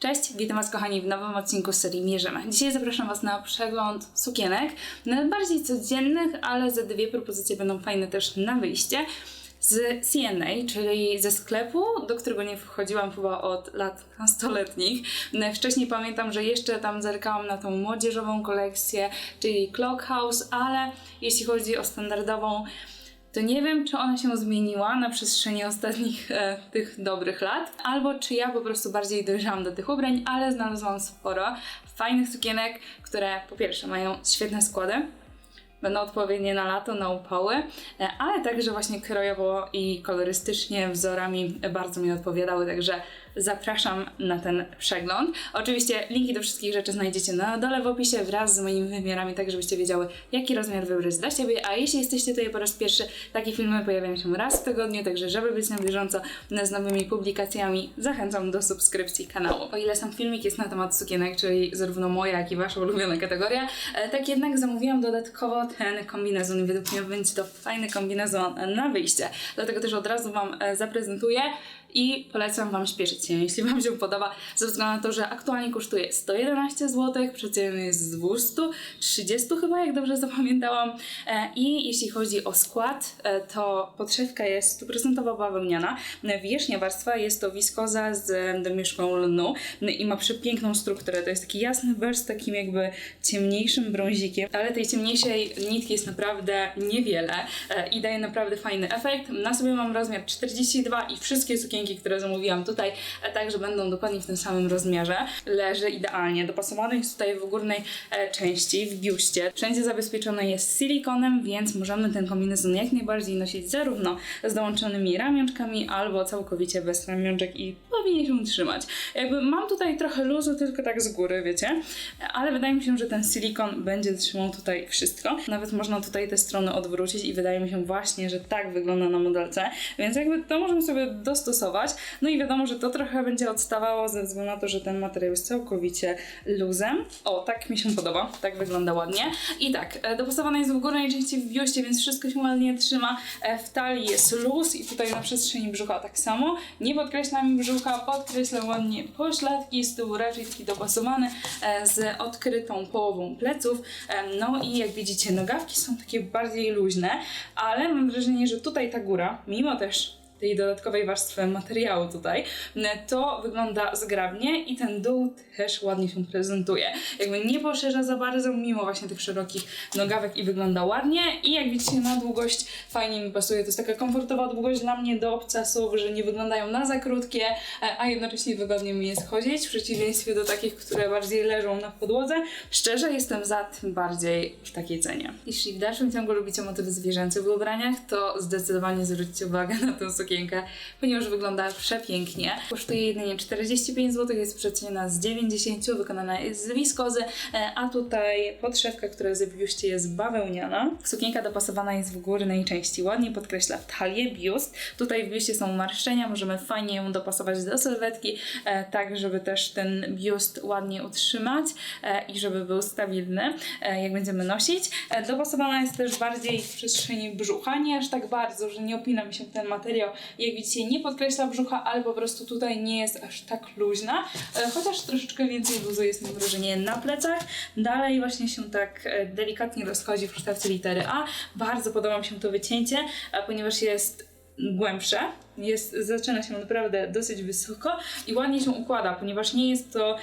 Cześć, witam Was kochani w nowym odcinku serii Mierzymy. Dzisiaj zapraszam Was na przegląd sukienek, najbardziej codziennych, ale ze dwie propozycje będą fajne też na wyjście. Z CNA, czyli ze sklepu, do którego nie wchodziłam chyba od lat nastoletnich. Wcześniej pamiętam, że jeszcze tam zerkałam na tą młodzieżową kolekcję, czyli Clock House, ale jeśli chodzi o standardową, to nie wiem, czy ona się zmieniła na przestrzeni ostatnich e, tych dobrych lat, albo czy ja po prostu bardziej dojrzałam do tych ubrań, ale znalazłam sporo fajnych sukienek, które po pierwsze mają świetne składy, będą odpowiednie na lato, na upały, e, ale także właśnie krojowo i kolorystycznie wzorami bardzo mi odpowiadały, także zapraszam na ten przegląd. Oczywiście linki do wszystkich rzeczy znajdziecie na dole w opisie wraz z moimi wymiarami, tak żebyście wiedziały, jaki rozmiar wybrać dla siebie. A jeśli jesteście tutaj po raz pierwszy, takie filmy pojawiają się raz w tygodniu, także żeby być na bieżąco z nowymi publikacjami, zachęcam do subskrypcji kanału. O ile sam filmik jest na temat sukienek, czyli zarówno moja, jak i wasza ulubiona kategoria, e, tak jednak zamówiłam dodatkowo ten kombinezon według mnie będzie to fajny kombinezon na wyjście. Dlatego też od razu Wam e, zaprezentuję i polecam Wam śpieszyć się, jeśli Wam się podoba, ze względu na to, że aktualnie kosztuje 111 zł, przeceny jest z 230 chyba, jak dobrze zapamiętałam. E, I jeśli chodzi o skład, e, to podszewka jest stuprocentowa bawełniana, wierzchnia warstwa jest to wiskoza z domieszką lnu no i ma przepiękną strukturę. To jest taki jasny beż z takim jakby ciemniejszym brązikiem, ale tej ciemniejszej nitki jest naprawdę niewiele e, i daje naprawdę fajny efekt. Na sobie mam rozmiar 42 i wszystkie sukienki, które zamówiłam tutaj, e, także będą dokładnie w tym samym rozmiarze. Leży idealnie. Dopasowany jest tutaj w górnej e, części, w biuście. Wszędzie zabezpieczone jest silikonem, więc możemy ten kombinezon jak najbardziej nosić zarówno z dołączonymi ramionczkami, albo całkowicie bez ramionczek i powinien się trzymać. Jakby mam tutaj trochę luzu, tylko tak z góry, wiecie, ale wydaje mi się, że ten silikon będzie trzymał tutaj wszystko. Nawet można tutaj te strony odwrócić i wydaje mi się właśnie, że tak wygląda na modelce, więc jakby to możemy sobie dostosować. No i wiadomo, że to trochę będzie odstawało ze względu na to, że ten materiał jest całkowicie luzem. O, tak mi się podoba, tak wygląda ładnie. I tak, e, dopasowane jest w górnej części w biuście, więc wszystko się ładnie trzyma. E, W talii jest luz i tutaj na przestrzeni brzucha tak samo. Nie podkreśla mi brzucha, podkreśla ładnie pośladki, z tyłu raczej taki dopasowany e, z odkrytą połową pleców. No i jak widzicie, nogawki są takie bardziej luźne, ale mam wrażenie, że tutaj ta góra, mimo też tej dodatkowej warstwy materiału tutaj, to wygląda zgrabnie i ten dół też ładnie się prezentuje. Jakby nie poszerza za bardzo, mimo właśnie tych szerokich nogawek i wygląda ładnie i jak widzicie na długość fajnie mi pasuje. To jest taka komfortowa długość dla mnie do obcasów, że nie wyglądają na za krótkie, a jednocześnie wygodnie mi jest chodzić, w przeciwieństwie do takich, które bardziej leżą na podłodze. Szczerze jestem za tym bardziej w takiej cenie. Jeśli w dalszym ciągu lubicie motywy zwierzęce w ubraniach, to zdecydowanie zwróćcie uwagę na tę sukienkę, ponieważ wygląda przepięknie. Kosztuje jedynie 45 zł, jest przeceniona z 90, wykonana jest z wiskozy, e, a tutaj podszewka, która jest w biuście jest bawełniana. Sukienka dopasowana jest w górnej części, ładnie podkreśla talię, biust. Tutaj w biuście są marszczenia, możemy fajnie ją dopasować do sylwetki, e, tak żeby też ten biust ładnie utrzymać e, i żeby był stabilny, jak będziemy nosić. Dopasowana jest też bardziej w przestrzeni brzucha, nie aż tak bardzo, że nie opina mi się ten materiał. Jak widzicie, nie podkreśla brzucha, ale po prostu tutaj nie jest aż tak luźna, e, chociaż troszeczkę więcej luzu jest mam wrażenie na plecach. Dalej właśnie się tak e, delikatnie rozchodzi w kształcie litery A. Bardzo podoba mi się to wycięcie, ponieważ jest głębsze, jest, zaczyna się naprawdę dosyć wysoko i ładnie się układa, ponieważ nie jest to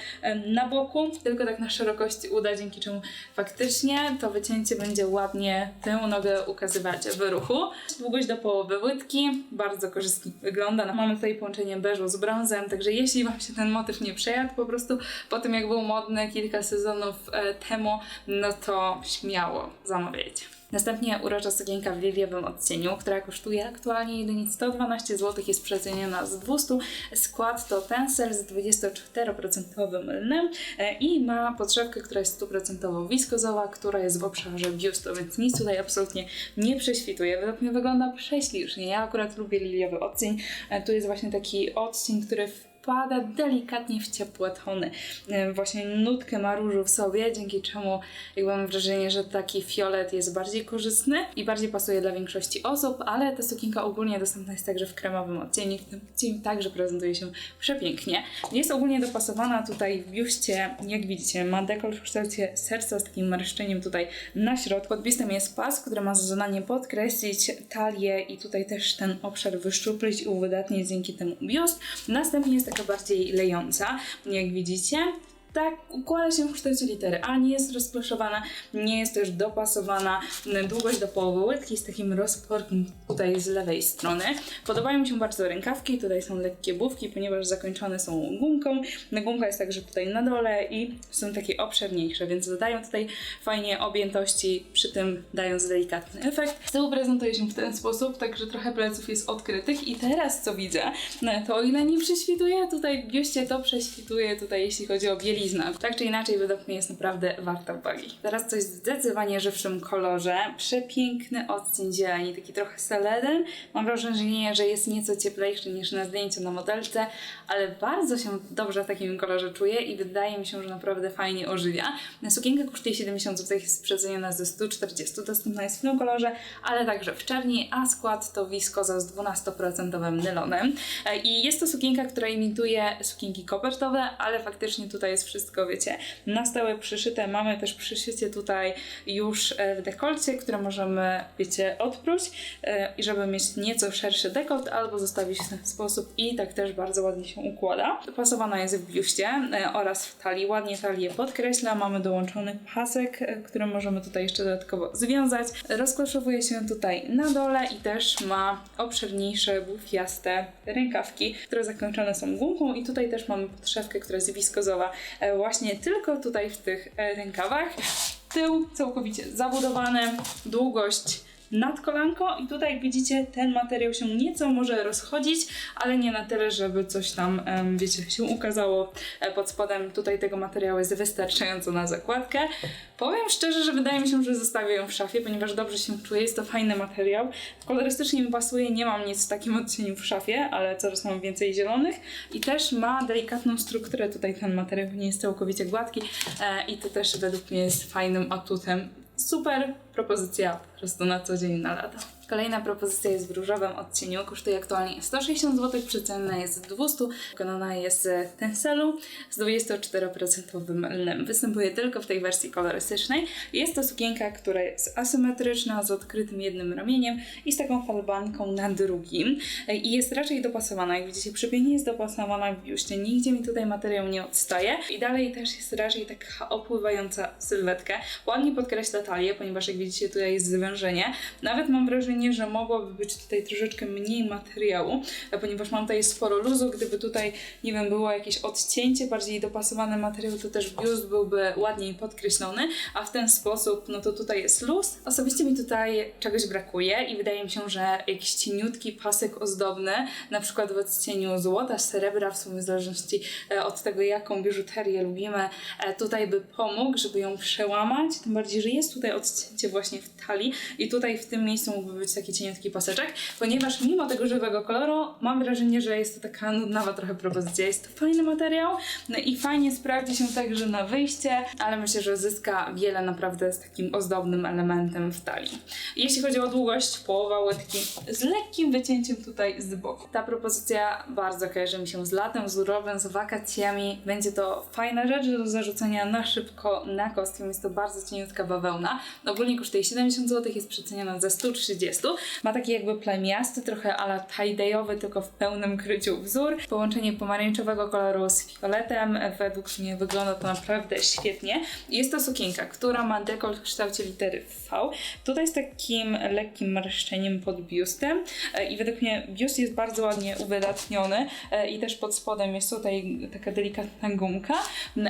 na boku, tylko tak na szerokości uda, dzięki czemu faktycznie to wycięcie będzie ładnie tę nogę ukazywać w ruchu. Długość do połowy łydki, bardzo korzystnie wygląda. Mamy tutaj połączenie beżu z brązem, także jeśli Wam się ten motyw nie przejadł po prostu po tym jak był modny kilka sezonów e, temu, no to śmiało zamawiajcie. Następnie urocza sukienka w liliowym odcieniu, która kosztuje aktualnie jedynie 112 zł, jest przeceniona z 200. Skład to tencel z 24% lnem e, i ma podszewkę, która jest 100% wiskozowa, która jest w obszarze biustu, więc nic tutaj absolutnie nie prześwituje. Według mnie wygląda prześlicznie. Ja akurat lubię liliowy odcień. E, Tu jest właśnie taki odcień, który w wpada delikatnie w ciepłe tony. E, Właśnie nutkę ma różu w sobie, dzięki czemu jakby mam wrażenie, że taki fiolet jest bardziej korzystny i bardziej pasuje dla większości osób, ale ta sukienka ogólnie dostępna jest także w kremowym odcieniu, w tym odcieniu także prezentuje się przepięknie. Jest ogólnie dopasowana tutaj w biuście, jak widzicie, ma dekolt w kształcie serca z takim marszczeniem tutaj na środku. Pod biustem jest pas, który ma za zadanie podkreślić talię i tutaj też ten obszar wyszczuplić i uwydatnić dzięki temu biust. Następnie jest taka bardziej lejąca, jak widzicie. Tak, układa się w kształcie litery A, nie jest rozproszowana, nie jest też dopasowana. Długość do połowy łydki z takim rozporkiem tutaj z lewej strony. Podobają mi się bardzo rękawki, tutaj są lekkie bufki, ponieważ zakończone są gumką. Gumka jest także tutaj na dole i są takie obszerniejsze, więc dodają tutaj fajnie objętości, przy tym dając delikatny efekt. Z tyłu prezentuje się w ten sposób, także trochę pleców jest odkrytych i teraz co widzę, no to o ile nie prześwituje tutaj w biuście, to prześwituje tutaj jeśli chodzi o Tak czy inaczej według mnie jest naprawdę warta uwagi. Teraz coś w zdecydowanie żywszym kolorze, przepiękny odcień zieleni, taki trochę seleden. Mam wrażenie, że jest nieco cieplejszy niż na zdjęciu na modelce, ale bardzo się dobrze w takim kolorze czuję i wydaje mi się, że naprawdę fajnie ożywia. Sukienka kosztuje 70 zł, jest przeceniona ze 140, dostępna jest w tym kolorze, ale także w czerni, a skład to wiskoza z 12% nylonem. E, I jest to sukienka, która imituje sukienki kopertowe, ale faktycznie tutaj jest wszystko, wiecie, na stałe przyszyte. Mamy też przyszycie tutaj już e, w dekolcie, które możemy, wiecie, odpróć e, i żeby mieć nieco szerszy dekolt albo zostawić w ten sposób i tak też bardzo ładnie się układa. Pasowana jest w biuście e, oraz w talii. Ładnie talię podkreśla. Mamy dołączony pasek, który możemy tutaj jeszcze dodatkowo związać. Rozkoszowuje się tutaj na dole i też ma obszerniejsze, bufiaste rękawki, które zakończone są gumką i tutaj też mamy podszewkę, która jest wiskozowa właśnie tylko tutaj w tych e, rękawach. Tył całkowicie zabudowany, długość nad kolanko i tutaj jak widzicie ten materiał się nieco może rozchodzić, ale nie na tyle, żeby coś tam, wiecie, się ukazało e, pod spodem. Tutaj tego materiału jest wystarczająco na zakładkę. Powiem szczerze, że wydaje mi się, że zostawię ją w szafie, ponieważ dobrze się czuję, jest to fajny materiał. Kolorystycznie mi pasuje, nie mam nic w takim odcieniu w szafie, ale coraz mam więcej zielonych i też ma delikatną strukturę tutaj ten materiał, nie jest całkowicie gładki e, i to też według mnie jest fajnym atutem super propozycja po prostu na co dzień na lata. Kolejna propozycja jest w różowym odcieniu, kosztuje aktualnie 160 zł, przecena jest 200, wykonana jest z tenselu z 24% lnem. Występuje tylko w tej wersji kolorystycznej. Jest to sukienka, która jest asymetryczna, z odkrytym jednym ramieniem i z taką falbanką na drugim. I jest raczej dopasowana, jak widzicie, przepięknie jest dopasowana w biuście, nigdzie mi tutaj materiał nie odstaje. I dalej też jest raczej taka opływająca sylwetka. Ładnie podkreśla talię, ponieważ jak widzicie tutaj jest zwężenie. Nawet mam wrażenie, że mogłoby być tutaj troszeczkę mniej materiału, ponieważ mam tutaj sporo luzu. Gdyby tutaj, nie wiem, było jakieś odcięcie, bardziej dopasowany materiał, to też biust byłby ładniej podkreślony, a w ten sposób, no to tutaj jest luz. Osobiście mi tutaj czegoś brakuje i wydaje mi się, że jakiś cieniutki pasek ozdobny, na przykład w odcieniu złota, srebra, w sumie w zależności e, od tego, jaką biżuterię lubimy, e, tutaj by pomógł, żeby ją przełamać, tym bardziej, że jest tutaj odcięcie właśnie w talii i tutaj w tym miejscu mógłby być taki cieniutki paseczek, ponieważ mimo tego żywego koloru mam wrażenie, że jest to taka nudnawa trochę propozycja. Jest to fajny materiał no i fajnie sprawdzi się także na wyjście, ale myślę, że zyska wiele naprawdę z takim ozdobnym elementem w talii. Jeśli chodzi o długość, połowa łydki z lekkim wycięciem tutaj z boku. Ta propozycja bardzo kojarzy mi się z latem, z urowem, z wakacjami. Będzie to fajna rzecz do zarzucenia na szybko na kostium. Jest to bardzo cieniutka bawełna. Ogólnie kosztuje 70 zł, jest przeceniona za 130. Ma taki jakby plemiasty, trochę ala tie-dye'owy, tylko w pełnym kryciu wzór. Połączenie pomarańczowego koloru z fioletem. Według mnie wygląda to naprawdę świetnie. Jest to sukienka, która ma dekolt w kształcie litery V. Tutaj z takim lekkim marszczeniem pod biustem E, i według mnie biust jest bardzo ładnie uwydatniony e, i też pod spodem jest tutaj taka delikatna gumka,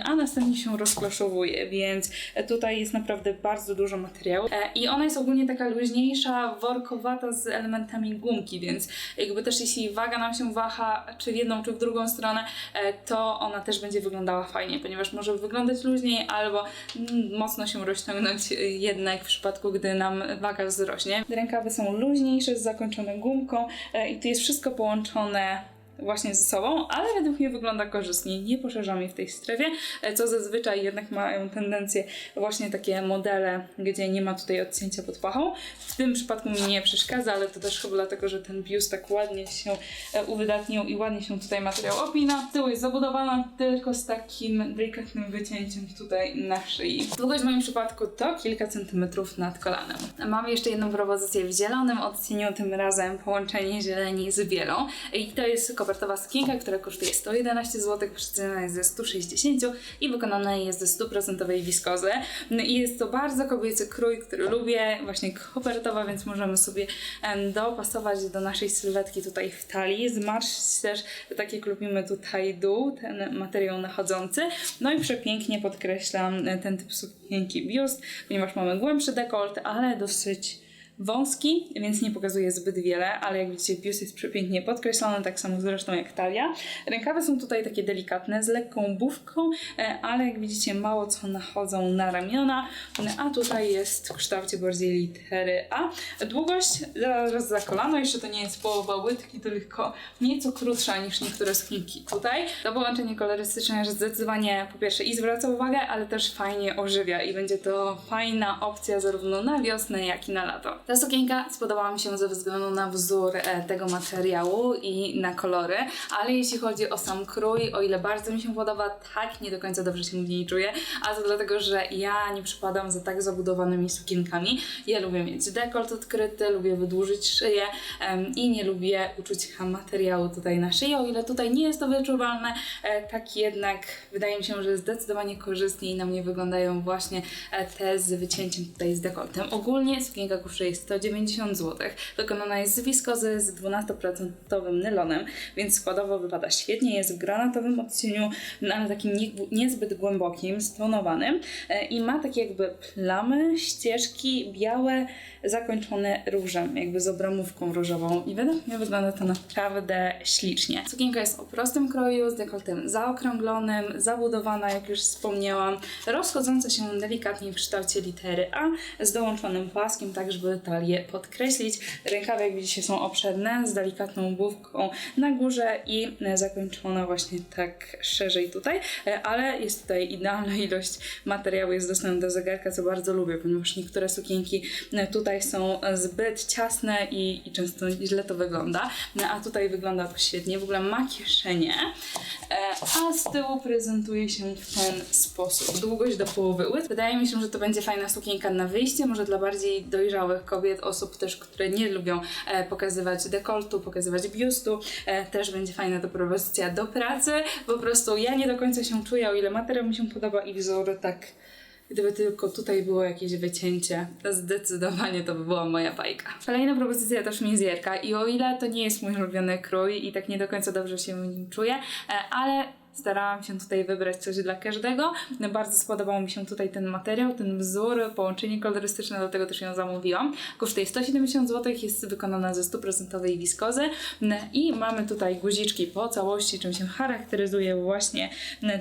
a następnie się rozkloszowuje, więc tutaj jest naprawdę bardzo dużo materiału E, i ona jest ogólnie taka luźniejsza, workowata z elementami gumki, więc jakby też jeśli waga nam się waha, czy w jedną, czy w drugą stronę, e, to ona też będzie wyglądała fajnie, ponieważ może wyglądać luźniej albo mm, mocno się rozciągnąć jednak w przypadku, gdy nam waga wzrośnie. Rękawy są luźniejsze, z zakończoną gumką e, i tu jest wszystko połączone właśnie ze sobą, ale według mnie wygląda korzystnie. Nie poszerzam jej w tej strefie, e, co zazwyczaj jednak mają tendencję właśnie takie modele, gdzie nie ma tutaj odcięcia pod pachą. W tym przypadku mi nie przeszkadza, ale to też chyba dlatego, że ten biust tak ładnie się e, uwydatnił i ładnie się tutaj materiał opina. Tył jest zabudowana tylko z takim delikatnym wycięciem tutaj na szyi. Długość w moim przypadku to kilka centymetrów nad kolanem. Mam jeszcze jedną propozycję w zielonym odcieniu, tym razem połączenie zieleni z bielą. I to jest kopertowa sukienka, która kosztuje 111 zł, przeceniona jest ze 160 i wykonana jest ze 100% wiskozy. I jest to bardzo kobiecy krój, który lubię, właśnie kopertowa, więc możemy sobie dopasować do naszej sylwetki tutaj w talii. Zmarszczyć też, tak jak lubimy tutaj dół, ten materiał nachodzący. No i przepięknie podkreślam e, ten typ sukienki biust, ponieważ mamy głębszy dekolt, ale dosyć wąski, więc nie pokazuje zbyt wiele, ale jak widzicie biust jest przepięknie podkreślony, tak samo zresztą jak talia. Rękawy są tutaj takie delikatne, z lekką bufką, e, ale jak widzicie mało co nachodzą na ramiona, a tutaj jest w kształcie bardziej litery A. Długość zaraz za kolano, jeszcze to nie jest połowa łydki, tylko nieco krótsza niż niektóre skinki tutaj. To połączenie kolorystyczne zdecydowanie po pierwsze i zwraca uwagę, ale też fajnie ożywia i będzie to fajna opcja zarówno na wiosnę, jak i na lato. Ta sukienka spodobała mi się ze względu na wzór e, tego materiału i na kolory, ale jeśli chodzi o sam krój, o ile bardzo mi się podoba, tak nie do końca dobrze się w niej czuję, a to dlatego, że ja nie przypadam za tak zabudowanymi sukienkami. Ja lubię mieć dekolt odkryty, lubię wydłużyć szyję em, i nie lubię uczucia materiału tutaj na szyi, o ile tutaj nie jest to wyczuwalne, e, tak jednak wydaje mi się, że zdecydowanie korzystniej na mnie wyglądają właśnie e, te z wycięciem tutaj z dekoltem. Ogólnie sukienka kosztuje 190 zł. Wykonana jest z wiskozy z 12% nylonem, więc składowo wypada świetnie. Jest w granatowym odcieniu, no ale takim nie, niezbyt głębokim, stonowanym e, i ma takie jakby plamy, ścieżki białe, zakończone różem, jakby z obramówką różową i według mnie wygląda to naprawdę ślicznie. Sukienka jest o prostym kroju, z dekoltem zaokrąglonym, zabudowana, jak już wspomniałam, rozchodząca się delikatnie w kształcie litery A, z dołączonym paskiem, tak żeby talię podkreślić. Rękawy, jak widzicie, są obszerne, z delikatną główką na górze i zakończona właśnie tak szerzej tutaj, e, ale jest tutaj idealna ilość materiału, jest dostępna do zegarka, co bardzo lubię, ponieważ niektóre sukienki e, tutaj są zbyt ciasne i, i często źle to wygląda, a tutaj wygląda to świetnie, w ogóle ma kieszenie, e, a z tyłu prezentuje się w ten sposób. Długość do połowy łyt. Wydaje mi się, że to będzie fajna sukienka na wyjście, może dla bardziej dojrzałych kobiet, osób też, które nie lubią e, pokazywać dekoltu, pokazywać biustu. E, też będzie fajna to propozycja do pracy. Po prostu ja nie do końca się czuję, o ile materiał mi się podoba i wzór tak Gdyby tylko tutaj było jakieś wycięcie, to zdecydowanie to by była moja bajka. Kolejna propozycja to szmizjerka i o ile to nie jest mój ulubiony krój i tak nie do końca dobrze się w nim czuję, e, ale starałam się tutaj wybrać coś dla każdego. Bardzo spodobał mi się tutaj ten materiał, ten wzór, połączenie kolorystyczne, dlatego też ją zamówiłam. Kosztuje 170 zł, jest wykonana ze 100% wiskozy i mamy tutaj guziczki po całości, czym się charakteryzuje właśnie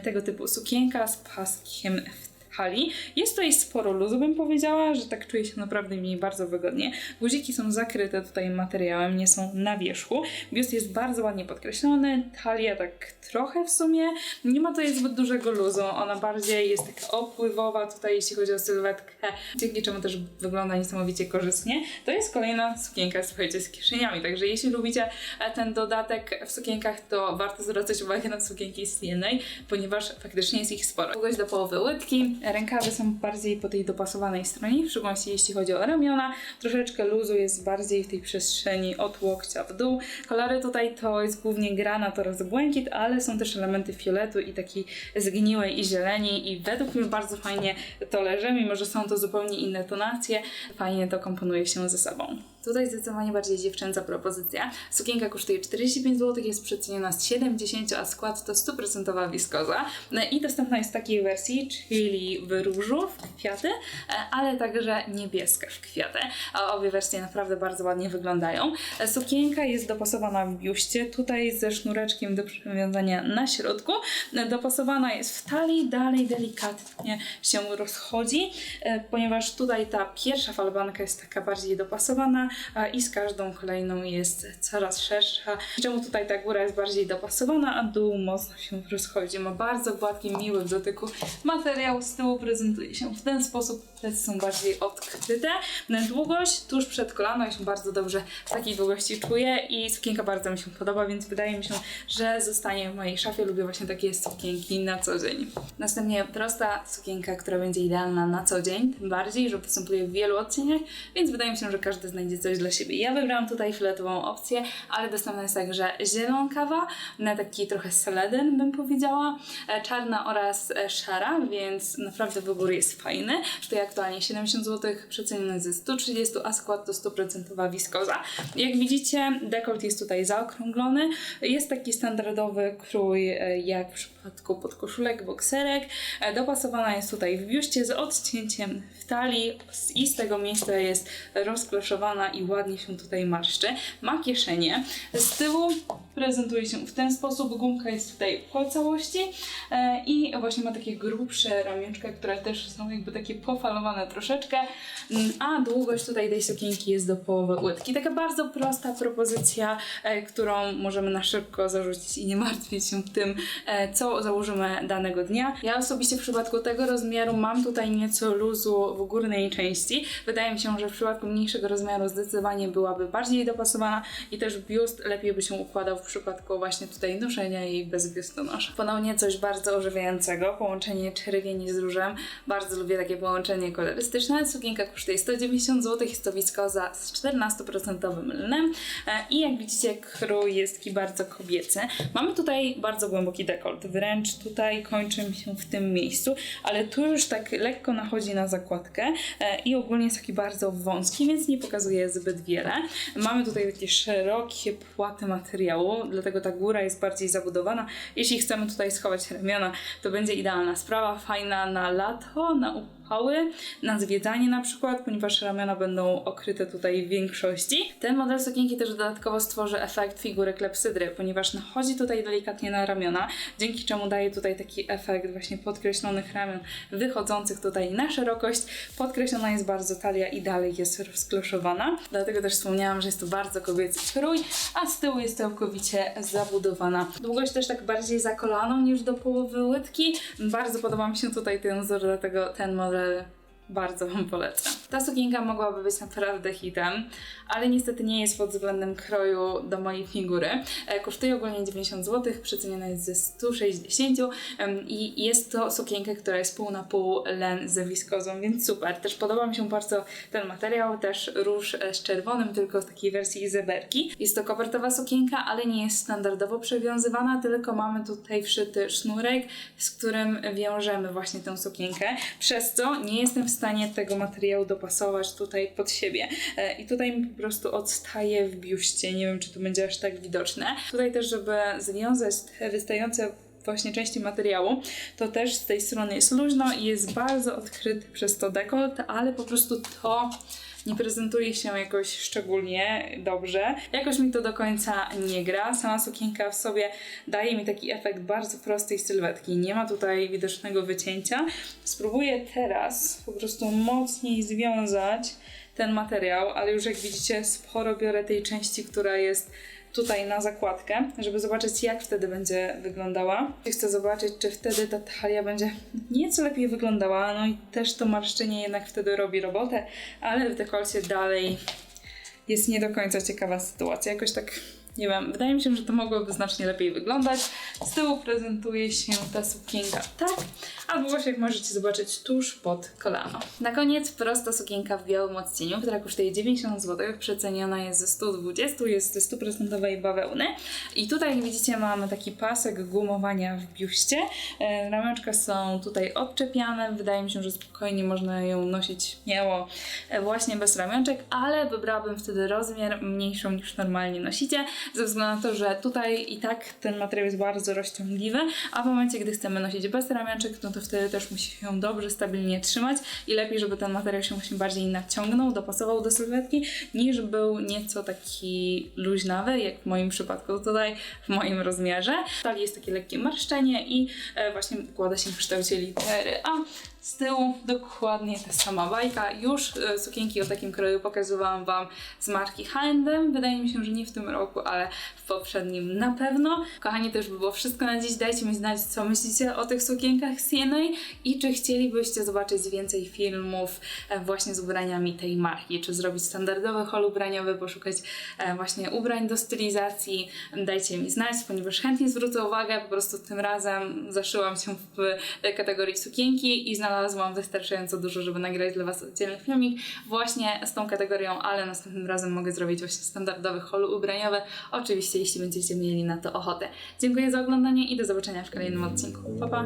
tego typu sukienka z paskiem w hali. Jest tutaj sporo luzu, bym powiedziała, że tak czuję się naprawdę w bardzo wygodnie. Guziki są zakryte tutaj materiałem, nie są na wierzchu. Biust jest bardzo ładnie podkreślony, talia tak trochę w sumie. Nie ma tutaj zbyt dużego luzu, ona bardziej jest taka opływowa tutaj, jeśli chodzi o sylwetkę, dzięki czemu też wygląda niesamowicie korzystnie. To jest kolejna sukienka, słuchajcie, z kieszeniami, także jeśli lubicie ten dodatek w sukienkach, to warto zwracać uwagę na sukienki z CNA, ponieważ faktycznie jest ich sporo. Długość do połowy łydki, rękawy są bardziej po tej dopasowanej stronie, w szczególności jeśli chodzi o ramiona. Troszeczkę luzu jest bardziej w tej przestrzeni od łokcia w dół. Kolory tutaj to jest głównie granat oraz błękit, ale są też elementy fioletu i takiej zgniłej i zieleni i według mnie bardzo fajnie to leży, mimo że są to zupełnie inne tonacje. Fajnie to komponuje się ze sobą. Tutaj zdecydowanie bardziej dziewczęca propozycja. Sukienka kosztuje 45 zł, jest przeceniona z 70, a skład to 100% wiskoza. No I dostępna jest w takiej wersji, czyli w różu, w kwiaty, e, ale także niebieska w kwiaty. Obie wersje naprawdę bardzo ładnie wyglądają. E, Sukienka jest dopasowana w biuście, tutaj ze sznureczkiem do przywiązania na środku. E, Dopasowana jest w talii, dalej delikatnie się rozchodzi, ponieważ tutaj ta pierwsza falbanka jest taka bardziej dopasowana i z każdą kolejną jest coraz szersza. Czemu tutaj ta góra jest bardziej dopasowana, a dół mocno się rozchodzi. Ma bardzo gładki, miły w dotyku materiał. Z tyłu prezentuje się w ten sposób. Plecy są bardziej odkryte. Długość tuż przed kolano się bardzo dobrze w takiej długości czuję i sukienka bardzo mi się podoba, więc wydaje mi się, że zostanie w mojej szafie. Lubię właśnie takie sukienki na co dzień. Następnie prosta sukienka, która będzie idealna na co dzień, tym bardziej, że występuje w wielu odcieniach, więc wydaje mi się, że każdy znajdzie coś dla siebie. Ja wybrałam tutaj fioletową opcję, ale dostępna jest także zielonkawa, na taki trochę seleden bym powiedziała, e, czarna oraz e, szara, więc naprawdę wybór jest fajny. Tutaj aktualnie 70 zł, przecenione ze 130, a skład to 100% wiskoza. Jak widzicie, dekolt jest tutaj zaokrąglony. Jest taki standardowy krój, e, jak w przypadku podkoszulek, bokserek. E, Dopasowana jest tutaj w biuście z odcięciem w talii i z tego miejsca jest rozkloszowana i ładnie się tutaj marszczy. Ma kieszenie. Z tyłu prezentuje się w ten sposób. Gumka jest tutaj po całości e, i właśnie ma takie grubsze ramionczka, które też są jakby takie pofalowane troszeczkę, Mm, a długość tutaj tej sukienki jest do połowy łydki. Taka bardzo prosta propozycja, e, którą możemy na szybko zarzucić i nie martwić się tym, e, założymy danego dnia. Ja osobiście w przypadku tego rozmiaru mam tutaj nieco luzu w górnej części. Wydaje mi się, że w przypadku mniejszego rozmiaru zdecydowanie byłaby bardziej dopasowana i też biust lepiej by się układał w przypadku właśnie tutaj noszenia jej bez biustonosza. Ponownie coś bardzo ożywiającego, połączenie czerwieni z różem. Bardzo lubię takie połączenie kolorystyczne. Sukienka kosztuje 190 zł, jest to wiskoza z 14% lnem E, i jak widzicie krój jest taki bardzo kobiecy. Mamy tutaj bardzo głęboki dekolt, wręcz tutaj kończy mi się w tym miejscu, ale tu już tak lekko nachodzi na zakładkę e, i ogólnie jest taki bardzo wąski, więc nie pokazuje zbyt wiele. Mamy tutaj takie szerokie płaty materiału, dlatego ta góra jest bardziej zabudowana. Jeśli chcemy tutaj schować ramiona, to będzie idealna sprawa, fajna na lato, na na zwiedzanie na przykład, ponieważ ramiona będą okryte tutaj w większości. Ten model sukienki też dodatkowo stworzy efekt figury klepsydry, ponieważ nachodzi tutaj delikatnie na ramiona, dzięki czemu daje tutaj taki efekt właśnie podkreślonych ramion, wychodzących tutaj na szerokość. Podkreślona jest bardzo talia i dalej jest rozkloszowana, dlatego też wspomniałam, że jest to bardzo kobiecy krój, a z tyłu jest całkowicie zabudowana. Długość też tak bardziej za kolaną niż do połowy łydki. Bardzo podoba mi się tutaj ten wzór, dlatego ten model uh, bardzo Wam polecam. Ta sukienka mogłaby być naprawdę hitem, ale niestety nie jest pod względem kroju do mojej figury. E, Kosztuje ogólnie 90 zł, przeceniona jest ze 160 em, i jest to sukienka, która jest pół na pół len ze wiskozą, więc super. Też podoba mi się bardzo ten materiał, też róż e, z czerwonym, tylko w takiej wersji zeberki. Jest to kopertowa sukienka, ale nie jest standardowo przewiązywana, tylko mamy tutaj wszyty sznurek, z którym wiążemy właśnie tę sukienkę, przez co nie jestem w stanie tego materiału dopasować tutaj pod siebie. E, I tutaj mi po prostu odstaje w biuście. Nie wiem, czy to będzie aż tak widoczne. Tutaj też, żeby związać te wystające właśnie części materiału, to też z tej strony jest luźno i jest bardzo odkryty przez to dekolt, ale po prostu to nie prezentuje się jakoś szczególnie dobrze. Jakoś mi to do końca nie gra. Sama sukienka w sobie daje mi taki efekt bardzo prostej sylwetki. Nie ma tutaj widocznego wycięcia. Spróbuję teraz po prostu mocniej związać ten materiał, ale już jak widzicie sporo biorę tej części, która jest tutaj na zakładkę, żeby zobaczyć jak wtedy będzie wyglądała. Chcę zobaczyć, czy wtedy ta talia będzie nieco lepiej wyglądała, no i też to marszczenie jednak wtedy robi robotę, ale w dekolcie dalej jest nie do końca ciekawa sytuacja. Jakoś tak, nie wiem, wydaje mi się, że to mogłoby znacznie lepiej wyglądać. Z tyłu prezentuje się ta sukienka tak, a jak możecie zobaczyć tuż pod kolano. Na koniec prosta sukienka w białym odcieniu, która kosztuje 90 zł, przeceniona jest ze 120, jest ze 100% bawełny. I tutaj jak widzicie mamy taki pasek gumowania w biuście. E, Ramionczka są tutaj odczepiane, wydaje mi się, że spokojnie można ją nosić śmiało e, właśnie bez ramionczek, ale wybrałabym wtedy rozmiar mniejszą niż normalnie nosicie. ze względu na to, że tutaj i tak ten materiał jest bardzo rozciągliwy, a w momencie, gdy chcemy nosić bez ramionczek, no to wtedy też musi się dobrze, stabilnie trzymać i lepiej, żeby ten materiał się właśnie bardziej naciągnął, dopasował do sylwetki, niż był nieco taki luźnawy, jak w moim przypadku tutaj, w moim rozmiarze. Talii jest takie lekkie marszczenie i e, właśnie kłada się w kształcie litery A. Z tyłu dokładnie ta sama bajka. Już e, sukienki o takim kroju pokazywałam Wam z marki H&M. Wydaje mi się, że nie w tym roku, ale w poprzednim na pewno. Kochani, to już by było wszystko na dziś. Dajcie mi znać, co myślicie o tych sukienkach CNA i czy chcielibyście zobaczyć więcej filmów e, właśnie z ubraniami tej marki, czy zrobić standardowy hol ubraniowy, poszukać e, właśnie ubrań do stylizacji. Dajcie mi znać, ponieważ chętnie zwrócę uwagę, po prostu tym razem zaszyłam się w kategorii sukienki i znalazłam wystarczająco dużo, żeby nagrać dla Was oddzielny filmik właśnie z tą kategorią, ale następnym razem mogę zrobić właśnie standardowy hol ubraniowy, oczywiście jeśli będziecie mieli na to ochotę. Dziękuję za oglądanie i do zobaczenia w kolejnym odcinku. Pa, pa!